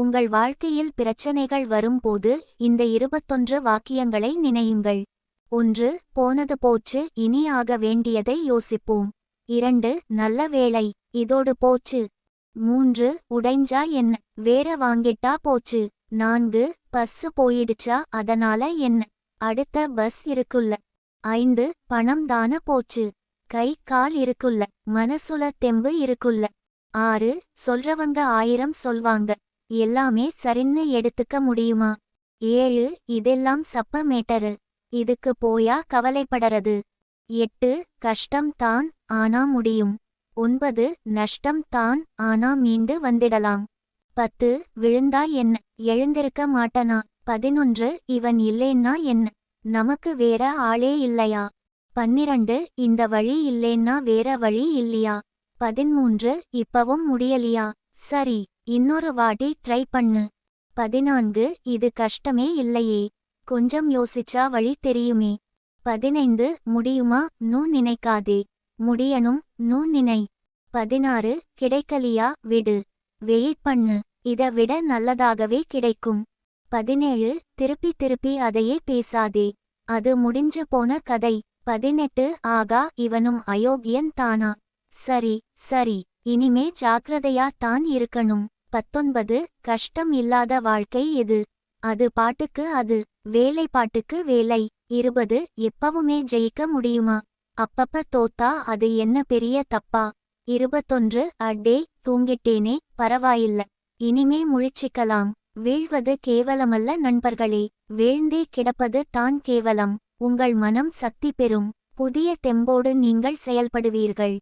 உங்கள் வாழ்க்கையில் பிரச்சனைகள் வரும்போது இந்த இருபத்தொன்று வாக்கியங்களை நினையுங்கள். ஒன்று போனது போச்சு இனி ஆக வேண்டியதை யோசிப்போம். இரண்டு நல்ல வேளை இதோடு போச்சு. மூன்று உடைஞ்சா என்ன வேற வாங்கிட்டா போச்சு. நான்கு பஸ்ஸு போயிடுச்சா அதனால என்ன அடுத்த பஸ் இருக்குல்ல. ஐந்து பணம் தான போச்சு. கை கால் இருக்குல்ல மனசுல தெம்பு இருக்குல்ல. ஆறு சொல்றவங்க ஆயிரம் சொல்வாங்க. எல்லாமே சரின்னு எடுத்துக்க முடியுமா? ஏழு இதெல்லாம் சப்ப மேட்டரு. இதுக்கு போயா கவலைப்படறது? எட்டு கஷ்டம் தான் ஆனா முடியும். ஒன்பது நஷ்டம் தான் ஆனா மீண்டு வந்திடலாம். பத்து விழுந்தா என்ன? எழுந்திருக்க மாட்டனா? பதினொன்று இவன் இல்லேன்னா என்ன? நமக்கு வேற ஆளே இல்லையா? பன்னிரண்டு இந்த வழி இல்லேன்னா வேற வழி இல்லையா? பதிமூன்று இப்பவும் முடியலியா? சரி. இன்னொரு வாட்டி ட்ரை பண்ணு. பதினான்கு இது கஷ்டமே இல்லையே. கொஞ்சம் யோசிச்சா வழி தெரியுமே. பதினைந்து முடியுமா? நூ நினைக்காதே. முடியணும் நூ நினை. பதினாறு கிடைக்கலியா? விடு. வெயிட் பண்ணு. இதை விட நல்லதாகவே கிடைக்கும். பதினேழு திருப்பி திருப்பி அதையே பேசாதே. அது முடிஞ்சு போன கதை. பதினெட்டு ஆகா இவனும் அயோக்கியன் தானா? சரி சரி. இனிமே ஜாக்கிரதையா தான் இருக்கணும். பத்தொன்பது கஷ்டம் இல்லாத வாழ்க்கை எது? அது பாட்டுக்கு அது வேலை பாட்டுக்கு வேலை. இருபது எப்பவுமே ஜெயிக்க முடியுமா? அப்பப்ப தோத்தா அது என்ன பெரிய தப்பா? இருபத்தொன்று அடே தூங்கிட்டேனே பரவாயில்ல. இனிமே முழிச்சிக்கலாம். வீழ்வது கேவலமல்ல நண்பர்களே. வீழ்ந்தே கிடப்பது தான் கேவலம். உங்கள் மனம் சக்தி பெறும். புதிய தெம்போடு நீங்கள் செயல்படுவீர்கள்.